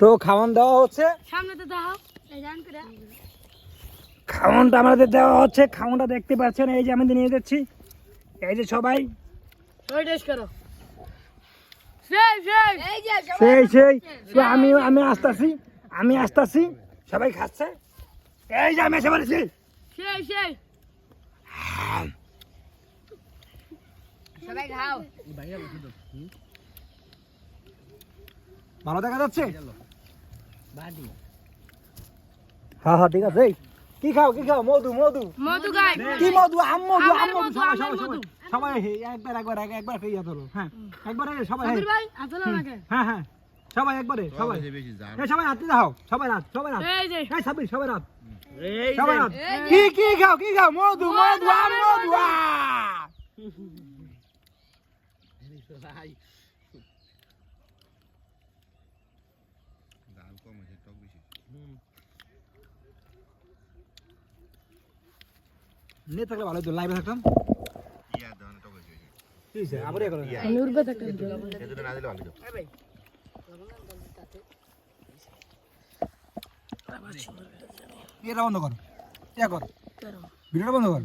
তো খাওয়ান দেওয়া হচ্ছে। সামনে তো দাও। এই জান করে। খাওয়ানটা আমাদের দেওয়া হচ্ছে। খাওয়ানটা দেখতে পাচ্ছেন এই যে আমি নিয়ে যাচ্ছি। এই যে সবাই। সেই সেই। তো আমি আমি আসতেছি আমি আসতেছি। সবাই খাচ্ছে। এই যে আমি এসে বলেছি সেই সবাই খাও। ভালো দেখা যাচ্ছে? হ্যাঁ হ্যাঁ ঠিক আছে। কি খাও কি খাও? মধু মধু। মধু গাই। কি মধু? আম মধু আম মধু। সবাই সবাই সবাই একবার একবার এক- একবার খেয়ে যেতে হলো হ্যাঁ একবার সবাই ভাই আসলে লাগে হ্যাঁ হ্যাঁ। সবাই একবারে সবাই বেশি এই সবাই রাত্রি দাও সবাই রাত সবাই রাত এই যে। এই সাবির সবাই রাত সবাই রাত কি কি খাও কি খাও? মধু মধু আম মধু! কম আছে টক বেশি নিয়ে থাকলে ভালো হতো লাইভে থাকতাম। ইয়া টক করো। আমি না দিলে ভালো হতো। এটা বন্ধ কর। কর। ভিডিওটা বন্ধ কর।